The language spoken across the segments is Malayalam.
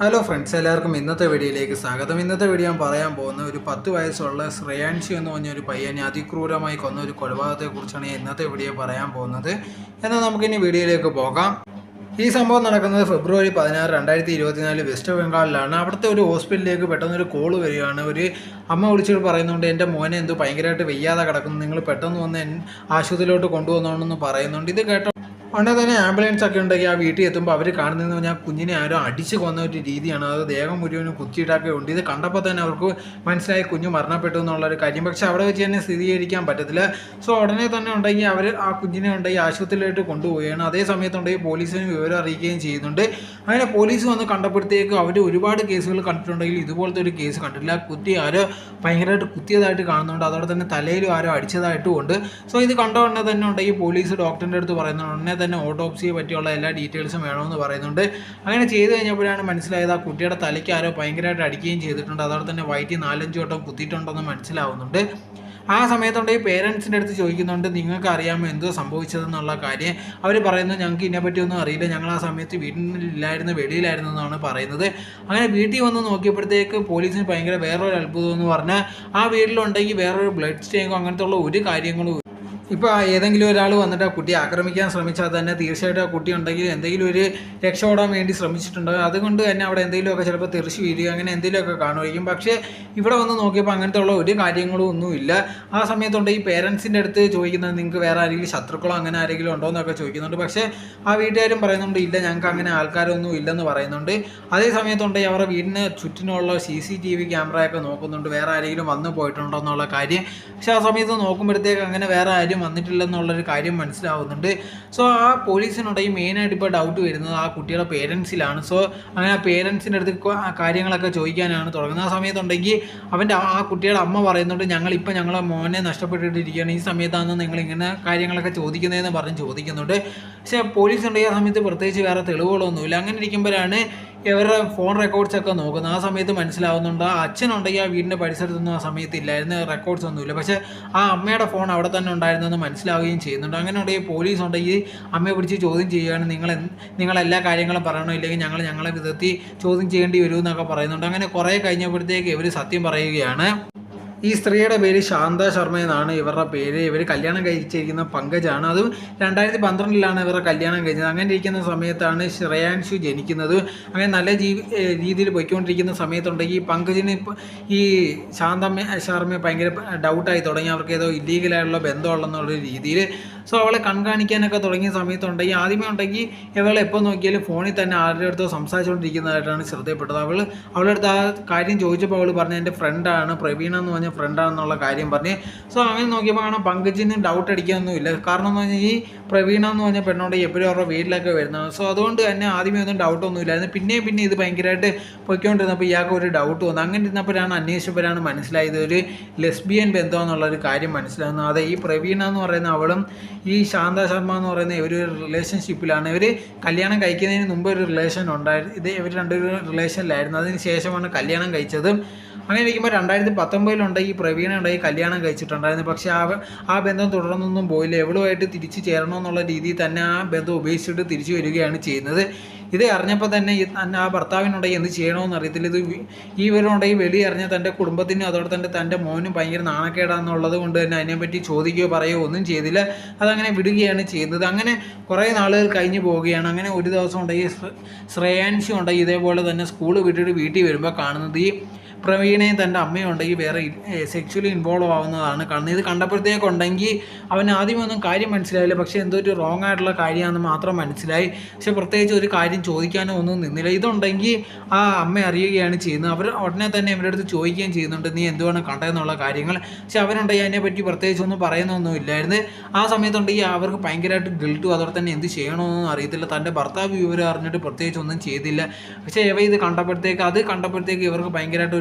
ഹലോ ഫ്രണ്ട്സ് എല്ലാവർക്കും ഇന്നത്തെ വീഡിയോയിലേക്ക് സ്വാഗതം. ഇന്നത്തെ വീഡിയോ ഞാൻ പറയാൻ പോകുന്ന ഒരു പത്ത് വയസ്സുള്ള ശ്രേയാൻഷി എന്ന് പറഞ്ഞ ഒരു പയ്യനെ അതിക്രൂരമായി കൊന്ന ഒരു കൊലപാതകത്തെക്കുറിച്ചാണ് ഇന്നത്തെ വീഡിയോ പറയാൻ പോകുന്നത്. എന്നാൽ നമുക്കിനി വീഡിയോയിലേക്ക് പോകാം. ഈ സംഭവം നടക്കുന്നത് ഫെബ്രുവരി പതിനാറ് രണ്ടായിരത്തി ഇരുപത്തിനാല് വെസ്റ്റ് ബംഗാളിലാണ്. അവിടുത്തെ ഒരു ഹോസ്പിറ്റലിലേക്ക് പെട്ടെന്നൊരു കോൾ വരികയാണ്. ഒരു അമ്മ വിളിച്ചിട്ട് പറയുന്നുണ്ട് എന്റെ മോനെ എന്തോ ഭയങ്കരമായിട്ട് വെയ്യാതെ കിടക്കുന്നു. നിങ്ങൾ പെട്ടെന്ന് വന്ന് ആശുപത്രിയിലോട്ട് കൊണ്ടുവന്നോണെന്ന് പറയുന്നുണ്ട്. ഇത് കേട്ടോ ഉടനെ തന്നെ ആംബുലൻസ് ഒക്കെ ഉണ്ടെങ്കിൽ ആ വീട്ടിൽ എത്തുമ്പോൾ അവർ കാണുന്നതെന്ന് പറഞ്ഞാൽ കുഞ്ഞിനെ ആരോ അടിച്ച് കൊന്ന ഒരു രീതിയാണ്. അത് ദേഹം മുഴുവനും കുത്തിയിട്ടൊക്കെ ഉണ്ട്. ഇത് കണ്ടപ്പോൾ തന്നെ അവർക്ക് മനസ്സിലായി കുഞ്ഞ് മരണപ്പെട്ടു എന്നുള്ളൊരു കാര്യം. പക്ഷേ അവിടെ വെച്ച് തന്നെ സ്ഥിരീകരിക്കാൻ പറ്റത്തില്ല. സോ ഉടനെ തന്നെ ഉണ്ടെങ്കിൽ അവർ ആ കുഞ്ഞിനെ ഉണ്ടെങ്കിൽ ആശുപത്രിയിലോട്ട് കൊണ്ടുപോവുകയാണ്. അതേ സമയത്തുണ്ടെങ്കിൽ പോലീസിന് വിവരം അറിയിക്കുകയും ചെയ്യുന്നുണ്ട്. അങ്ങനെ പോലീസ് വന്ന് കണ്ടപ്പോഴത്തേക്ക് അവർ ഒരുപാട് കേസുകൾ കണ്ടിട്ടുണ്ടെങ്കിൽ ഇതുപോലത്തെ ഒരു കേസ് കണ്ടിട്ടില്ല. കുത്തി ആരോ ഭയങ്കരമായിട്ട് കുത്തിയതായിട്ട് കാണുന്നുണ്ട്. അതോടെ തന്നെ തലയിലും ആരോ അടിച്ചതായിട്ടും ഉണ്ട്. സോ ഇത് കണ്ട ഉടനെ തന്നെ ഉണ്ടെങ്കിൽ പോലീസ് ഡോക്ടറിന്റെ അടുത്ത് പറയുന്നുണ്ട്. ഉടനെ തന്നെ ഓട്ടോപ്സിയെ പറ്റിയുള്ള എല്ലാ ഡീറ്റെയിൽസും വേണമെന്ന് പറയുന്നുണ്ട്. അങ്ങനെ ചെയ്ത് കഴിഞ്ഞപ്പോഴാണ് മനസ്സിലായത് ആ കുട്ടിയുടെ തലയ്ക്ക് ആരോ ഭയങ്കരമായിട്ട് അടിക്കുകയും ചെയ്തിട്ടുണ്ട്. അതോടെ തന്നെ വയറ്റിൽ നാലഞ്ച് വട്ടം കുത്തിയിട്ടുണ്ടെന്ന് മനസ്സിലാവുന്നുണ്ട്. ആ സമയത്തുണ്ടെങ്കിൽ പേരൻസിന്റെ അടുത്ത് ചോദിക്കുന്നുണ്ട് നിങ്ങൾക്ക് അറിയാമോ എന്തോ സംഭവിച്ചതെന്നുള്ള കാര്യം? അവർ പറയുന്നു ഞങ്ങൾക്ക് ഇതിനെപ്പറ്റിയൊന്നും അറിയില്ല. ഞങ്ങൾ ആ സമയത്ത് വീട്ടിലില്ലായിരുന്നു വെളിയിലായിരുന്നു എന്നാണ് പറയുന്നത്. അങ്ങനെ വീട്ടിൽ വന്ന് നോക്കിയപ്പോഴത്തേക്ക് പോലീസിന് ഭയങ്കര വേറൊരു അത്ഭുതം എന്ന് പറഞ്ഞാൽ ആ വീട്ടിലുണ്ടെങ്കിൽ വേറൊരു ബ്ലഡ് സ്റ്റേക്കോ അങ്ങനത്തെ ഉള്ള ഒരു കാര്യങ്ങളും ഇപ്പോൾ ഏതെങ്കിലും ഒരാൾ വന്നിട്ട് ആ കുട്ടിയെ ആക്രമിക്കാൻ ശ്രമിച്ചാൽ തന്നെ തീർച്ചയായിട്ടും ആ കുട്ടി ഉണ്ടെങ്കിൽ എന്തെങ്കിലും ഒരു രക്ഷപ്പെടാൻ വേണ്ടി ശ്രമിച്ചിട്ടുണ്ടാകും അതുകൊണ്ട് തന്നെ അവിടെ എന്തെങ്കിലുമൊക്കെ ചിലപ്പോൾ തെറിച്ച് വീഴുക അങ്ങനെ എന്തെങ്കിലുമൊക്കെ കാണുമായിരിക്കും. പക്ഷേ ഇവിടെ വന്ന് നോക്കിയപ്പോൾ അങ്ങനത്തെ ഉള്ള ഒരു കാര്യങ്ങളും ഒന്നുമില്ല. ആ സമയത്തുണ്ട് ഈ പേരൻസിന്റെ അടുത്ത് ചോദിക്കുന്നത് നിങ്ങൾക്ക് വേറെ ആരെങ്കിലും ശത്രുക്കളോ അങ്ങനെ ആരെങ്കിലും ഉണ്ടോ എന്നൊക്കെ ചോദിക്കുന്നുണ്ട്. പക്ഷേ ആ വീട്ടുകാരും പറയുന്നുണ്ട് ഇല്ല ഞങ്ങൾക്ക് അങ്ങനെ ആൾക്കാരൊന്നും ഇല്ലെന്ന് പറയുന്നുണ്ട്. അതേ സമയത്തുണ്ട് അവരുടെ വീടിന് ചുറ്റിനുള്ള സി സി ടി വി ക്യാമറയൊക്കെ നോക്കുന്നുണ്ട്. വേറെ ആരെങ്കിലും വന്നു പോയിട്ടുണ്ടോ എന്നുള്ള കാര്യം. പക്ഷേ ആ സമയത്ത് നോക്കുമ്പോഴത്തേക്ക് അങ്ങനെ വേറെ ആരും വന്നിട്ടില്ലെന്നുള്ളൊരു കാര്യം മനസ്സിലാവുന്നുണ്ട്. സോ ആ പോലീസിനുണ്ടെങ്കിൽ മെയിനായിട്ട് ഇപ്പോൾ ഡൗട്ട് വരുന്നത് ആ കുട്ടിയുടെ പേരൻസിലാണ് സോ അങ്ങനെ ആ പേരൻസിന്റെ അടുത്ത് കാര്യങ്ങളൊക്കെ ചോദിക്കാനാണ് തുടങ്ങുന്നത്. ആ സമയത്തുണ്ടെങ്കിൽ അവന്റെ ആ ആ കുട്ടിയുടെ അമ്മ പറയുന്നുണ്ട് ഞങ്ങളിപ്പോൾ ഞങ്ങളെ മോനെ നഷ്ടപ്പെട്ടിട്ടിരിക്കുകയാണ്. ഈ സമയത്താണ് നിങ്ങൾ ഇങ്ങനെ കാര്യങ്ങളൊക്കെ ചോദിക്കുന്നതെന്ന് പറഞ്ഞ് ചോദിക്കുന്നുണ്ട്. പക്ഷേ പോലീസ് ഉണ്ടെങ്കിൽ ആ സമയത്ത് പ്രത്യേകിച്ച് വേറെ തെളിവുകളൊന്നുമില്ല. അങ്ങനെ ഇരിക്കുമ്പോഴാണ് ഇവരുടെ ഫോൺ റെക്കോർഡ്സ് ഒക്കെ നോക്കുന്നു. ആ സമയത്ത് മനസ്സിലാവുന്നുണ്ട്. ആ അച്ഛനുണ്ടെങ്കിൽ ആ വീടിന്റെ പരിസരത്തൊന്നും ആ സമയത്ത് ഇല്ലായിരുന്നു. റെക്കോർഡ്സ് ഒന്നുമില്ല. പക്ഷേ ആ അമ്മയുടെ ഫോൺ അവിടെ തന്നെ ഉണ്ടായിരുന്നു എന്ന് മനസ്സിലാവുകയും ചെയ്യുന്നുണ്ട്. അങ്ങനെ ഉണ്ടെങ്കിൽ പോലീസ് ഉണ്ടെങ്കിൽ അമ്മയെ പിടിച്ച് ചോദ്യം ചെയ്യുകയാണ്. നിങ്ങൾ നിങ്ങൾ എല്ലാ കാര്യങ്ങളും പറയണോ? ഇല്ലെങ്കിൽ ഞങ്ങൾ ഞങ്ങളെ വിധത്തിൽ ചോദ്യം ചെയ്യേണ്ടി വരുമെന്നൊക്കെ പറയുന്നുണ്ട്. അങ്ങനെ കുറേ കഴിഞ്ഞപ്പോഴത്തേക്ക് ഇവർ സത്യം പറയുകയാണ്. ഈ സ്ത്രീയുടെ പേര് ശാന്ത ശർമ്മ എന്നാണ് ഇവരുടെ പേര്. ഇവർ കല്യാണം കഴിച്ചിരിക്കുന്ന പങ്കജാണ്. അത് രണ്ടായിരത്തി പന്ത്രണ്ടിലാണ് ഇവരുടെ കല്യാണം കഴിഞ്ഞത്. അങ്ങനെ ഇരിക്കുന്ന സമയത്താണ് ശ്രേയാൻഷു ജനിക്കുന്നത്. അങ്ങനെ നല്ല ജീവി രീതിയിൽ പോയിക്കൊണ്ടിരിക്കുന്ന സമയത്തുണ്ടെങ്കിൽ ഈ പങ്കജിന് ഈ ശാന്തമ്മ ശർമ്മ ഭയങ്കര ഡൗട്ടായി തുടങ്ങി. അവർക്ക് ഏതോ ഇല്ലീഗലായിട്ടുള്ള ബന്ധമുള്ളെന്നുള്ള രീതിയിൽ സോ അവളെ കൺകാണിക്കാനൊക്കെ തുടങ്ങിയ സമയത്തുണ്ടെങ്കിൽ ആദ്യമേ ഉണ്ടെങ്കിൽ ഇവളെ എപ്പോൾ നോക്കിയാലും ഫോണിൽ തന്നെ ആരുടെ അടുത്തോ സംസാരിച്ചുകൊണ്ടിരിക്കുന്നതായിട്ടാണ് ശ്രദ്ധയപ്പെട്ടത്. അവൾ അവളുടെ അടുത്ത് ആ കാര്യം ചോദിച്ചപ്പോൾ അവൾ പറഞ്ഞ എന്റെ ഫ്രണ്ടാണ് പ്രവീണ എന്ന് പറഞ്ഞ ഫ്രണ്ടാണെന്നുള്ള കാര്യം പറഞ്ഞ്. സോ അങ്ങനെ നോക്കിയപ്പോൾ ആണ് പങ്കജിന് ഡൗട്ട് അടിക്കാനൊന്നുമില്ല. കാരണം എന്ന് പറഞ്ഞാൽ ഈ പ്രവീണ എന്ന് പറഞ്ഞ പെണ്ണോട് എപ്പോഴും അവരുടെ വീട്ടിലൊക്കെ വരുന്നത് സോ അതുകൊണ്ട് തന്നെ ആദ്യമേ ഒന്നും ഡൗട്ടൊന്നും ഇല്ലായിരുന്നു പിന്നെ പിന്നെ ഇത് ഭയങ്കരമായിട്ട് പൊയ്ക്കൊണ്ടിരുന്നപ്പോൾ ഇയാൾക്ക് ഒരു ഡൗട്ട് വന്നു. അങ്ങനെ ഇരുന്നപ്പോഴാണ് അന്വേഷിച്ചപ്പോഴാണ് മനസ്സിലായത് ഒരു ലെസ്ബിയൻ ബന്ധം എന്നുള്ളൊരു കാര്യം മനസ്സിലാകുന്നത്. അതെ ഈ പ്രവീണ എന്ന് പറയുന്ന അവളും ഈ ശാന്ത ശർമ്മ എന്ന് പറയുന്ന ഒരു റിലേഷൻഷിപ്പിലാണ് ഇവർ കല്യാണം കഴിക്കുന്നതിന് മുമ്പ് ഒരു റിലേഷൻ ഉണ്ടായിരുന്നു ഇത് ഇവർ രണ്ടുപേരും റിലേഷനിലായിരുന്നു അതിന് ശേഷമാണ് കല്യാണം കഴിച്ചത് അങ്ങനെ ഇരിക്കുമ്പോൾ രണ്ടായിരത്തി പത്തൊമ്പതിലുണ്ട് ഈ പ്രവീണ ഉണ്ടായി കല്യാണം കഴിച്ചിട്ടുണ്ടായിരുന്നു. പക്ഷേ ആ ആ ബന്ധം തുടർന്നൊന്നും പോയില്ല. എവളുമായിട്ട് തിരിച്ച് ചേരണമെന്നുള്ള രീതിയിൽ തന്നെ ആ ബന്ധം ഉപേക്ഷിച്ചിട്ട് തിരിച്ചു വരികയാണ് ചെയ്യുന്നത്. ഇത് അറിഞ്ഞപ്പോൾ തന്നെ തന്നെ ആ ഭർത്താവിനുണ്ടെങ്കിൽ എന്ത് ചെയ്യണമെന്ന് അറിയത്തില്ല. ഇത് ഈ ഇവരുണ്ടെങ്കിൽ വെളി അറിഞ്ഞ തന്റെ കുടുംബത്തിനും അതോടെ തന്നെ തന്റെ മോനും ഭയങ്കര നാണക്കേടാന്നുള്ളത് കൊണ്ട് തന്നെ അതിനെപ്പറ്റി ചോദിക്കുകയോ പറയുകയോ ഒന്നും ചെയ്തില്ല. അതങ്ങനെ വിടുകയാണ് ചെയ്യുന്നത്. അങ്ങനെ കുറേ നാളുകൾ കഴിഞ്ഞു പോവുകയാണ്. അങ്ങനെ ഒരു ദിവസം ഉണ്ടെങ്കിൽ ശ്രേയാൻസി ഉണ്ടെങ്കിൽ ഇതേപോലെ തന്നെ സ്കൂൾ വിട്ടിട്ട് വീട്ടിൽ വരുമ്പോൾ കാണുന്നത്. ഈ പ്രവീണയും തന്റെ അമ്മയും ഉണ്ടെങ്കിൽ വേറെ സെക്ച്വലി ഇൻവോൾവ് ആവുന്നതാണ്. കാരണം ഇത് കണ്ടപ്പോഴത്തേക്കുണ്ടെങ്കിൽ അവൻ ആദ്യമൊന്നും കാര്യം മനസ്സിലായില്ല. പക്ഷേ എന്തോ ഒരു റോങ് ആയിട്ടുള്ള കാര്യമാണെന്ന് മാത്രം മനസ്സിലായി. പക്ഷെ പ്രത്യേകിച്ച് ഒരു കാര്യം ചോദിക്കാനോ ഒന്നും നിന്നില്ല. ഇതുണ്ടെങ്കിൽ ആ അമ്മ അറിയുകയാണ് ചെയ്യുന്നത്. അവർ ഉടനെ തന്നെ ഇവരുടെ അടുത്ത് ചോദിക്കുകയും ചെയ്യുന്നുണ്ട് നീ എന്തുവാണ് കണ്ടതെന്നുള്ള കാര്യങ്ങൾ? പക്ഷെ അവരുണ്ടെങ്കിൽ അതിനെപ്പറ്റി പ്രത്യേകിച്ച് ഒന്നും പറയുന്നൊന്നും ഇല്ലായിരുന്നു. ആ സമയത്തുണ്ടെങ്കിൽ അവർക്ക് ഭയങ്കരമായിട്ട് ഗിൽട്ടും അതോടെ തന്നെ എന്ത് ചെയ്യണമെന്നൊന്നും അറിയത്തില്ല. തന്റെ ഭർത്താവ് വിവരം അറിഞ്ഞിട്ട് പ്രത്യേകിച്ച് ഒന്നും ചെയ്തില്ല. പക്ഷേ ഇവ ഇത് കണ്ടപ്പോഴത്തേക്ക് അത് കണ്ടപ്പോഴത്തേക്ക് ഇവർക്ക് ഭയങ്കരമായിട്ട്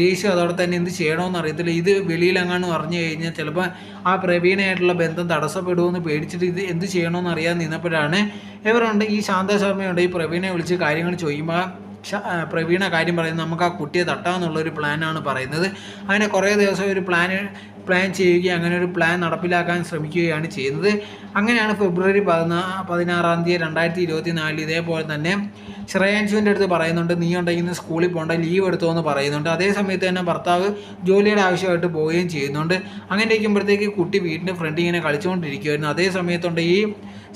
ദേഷ്യം അതോടെ തന്നെ എന്ത് ചെയ്യണമെന്ന് അറിയത്തില്ല. ഇത് വെളിയിലെങ്ങാനും അറിഞ്ഞു കഴിഞ്ഞാൽ ചിലപ്പോൾ ആ പ്രവീണയായിട്ടുള്ള ബന്ധം തടസ്സപ്പെടുമെന്ന് പേടിച്ചിട്ട് ഇത് എന്ത് ചെയ്യണമെന്ന് അറിയാൻ നിന്നപ്പോഴാണ് ഇവരുണ്ട് ഈ ശാന്ത ശർമ്മയുണ്ട്. ഈ പ്രവീണയെ വിളിച്ച് കാര്യങ്ങൾ ചോദിക്കുമ്പോൾ പ്രവീണ കാര്യം പറയുന്നത് നമുക്ക് ആ കുട്ടിയെ തട്ടാമെന്നുള്ളൊരു പ്ലാനാണ് പറയുന്നത്. അങ്ങനെ കുറേ ദിവസം ഒരു പ്ലാൻ പ്ലാൻ ചെയ്യുകയും അങ്ങനെ ഒരു പ്ലാൻ നടപ്പിലാക്കാൻ ശ്രമിക്കുകയാണ് ചെയ്യുന്നത്. അങ്ങനെയാണ് ഫെബ്രുവരി പതിനാ പതിനാറാം തീയതി രണ്ടായിരത്തി ഇരുപത്തി നാലിൽ ഇതേപോലെ തന്നെ ശ്രേയാൻഷുവിന്റെ അടുത്ത് പറയുന്നുണ്ട് നീ ഉണ്ടെങ്കിൽ സ്കൂളിൽ പോകേണ്ട ലീവ് എടുത്തോ എന്ന് പറയുന്നുണ്ട്. അതേ സമയത്ത് തന്നെ ഭർത്താവ് ജോലിയുടെ ആവശ്യമായിട്ട് പോവുകയും ചെയ്യുന്നുണ്ട്. അങ്ങനെ ഇരിക്കുമ്പോഴത്തേക്ക് കുട്ടി വീടിന്റെ ഫ്രണ്ട് ഇങ്ങനെ കളിച്ചുകൊണ്ടിരിക്കുമായിരുന്നു അതേ സമയത്തുണ്ട് ഈ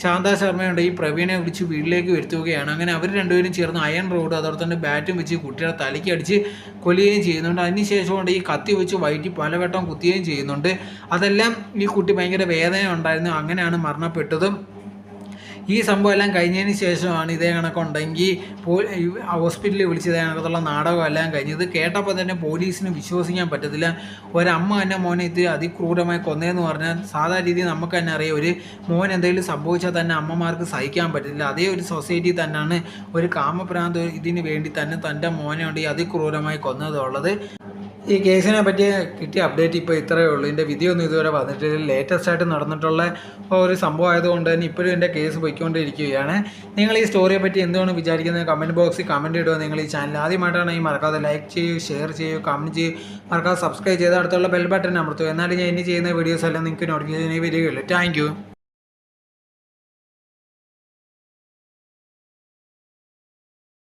ശാന്ത ശർമ്മയുണ്ട്. ഈ പ്രവീണെ വിളിച്ച് വീട്ടിലേക്ക് വരുത്തുകയാണ്. അങ്ങനെ അവർ രണ്ടുപേരും ചേർന്ന് അയൺ റോഡ് അതോടെ തന്നെ ബാറ്റും വെച്ച് കുട്ടിയുടെ തലയ്ക്ക് അടിച്ച് കൊല്ലുകയും ചെയ്യുന്നുണ്ട്. അതിനുശേഷം കൊണ്ട് ഈ കത്തി വെച്ച് വയറ്റി പലവട്ടം കുത്തുകയും ചെയ്യുന്നുണ്ട്. അതെല്ലാം ഈ കുട്ടി ഭയങ്കര വേദന ഉണ്ടായിരുന്നു അങ്ങനെയാണ് മരണപ്പെട്ടതും. ഈ സംഭവം എല്ലാം കഴിഞ്ഞതിന് ശേഷമാണ് ഇതേ കണക്കുണ്ടെങ്കിൽ ഹോസ്പിറ്റലിൽ വിളിച്ച് ഇതേ കണക്കത്തുള്ള നാടകം എല്ലാം കഴിഞ്ഞത് കേട്ടപ്പോൾ തന്നെ പോലീസിന് വിശ്വസിക്കാൻ പറ്റത്തില്ല. ഒരമ്മ തന്നെ മോനെ ഇത് അതിക്രൂരമായി കൊന്നതെന്ന് പറഞ്ഞാൽ സാധാരണ രീതിയിൽ നമുക്ക് തന്നെ അറിയാം. ഒരു മോൻ എന്തെങ്കിലും സംഭവിച്ചാൽ തന്നെ അമ്മമാർക്ക് സഹിക്കാൻ പറ്റില്ല. അതേ ഒരു സൊസൈറ്റി തന്നെയാണ് ഒരു കാമപ്രാന്ത് ഇതിന് വേണ്ടി തന്നെ തന്റെ മോനെ കൊണ്ട് അതിക്രൂരമായി കൊന്നതുള്ളത്. ഈ കേസിനെ പറ്റി കിട്ടിയ അപ്ഡേറ്റ് ഇപ്പോൾ ഇത്രയേ ഉള്ളൂ. ഇതിന്റെ വിധിയൊന്നും ഇതുവരെ വന്നിട്ടില്ല. ലേറ്റസ്റ്റ് ആയിട്ട് നടന്നിട്ടുള്ള ഒരു സംഭവം ആയതുകൊണ്ട് തന്നെ ഇപ്പോഴും എന്റെ കേസ് പോയിക്കൊണ്ടിരിക്കുകയാണ്. നിങ്ങൾ ഈ സ്റ്റോറിയെ പറ്റി എന്താണ് വിചാരിക്കുന്നത്? കമന്റ് ബോക്സിൽ കമന്റ് ഇടുക. നിങ്ങൾ ഈ ചാനൽ ആദ്യമായിട്ടാണ് ഈ മറക്കാതെ ലൈക്ക് ചെയ്യൂ ഷെയർ ചെയ്യൂ കമന്റ് ചെയ്യൂ. മറക്കാതെ സബ്സ്ക്രൈബ് ചെയ്ത് അടുത്തുള്ള ബെൽ ബട്ടൺ അമർത്തുക. എന്നാലും ഞാൻ ഇനി ചെയ്യുന്ന വീഡിയോസ് എല്ലാം നിങ്ങൾക്ക് നോട്ടിഫിക്കേഷൻ വരികയുള്ളൂ. താങ്ക്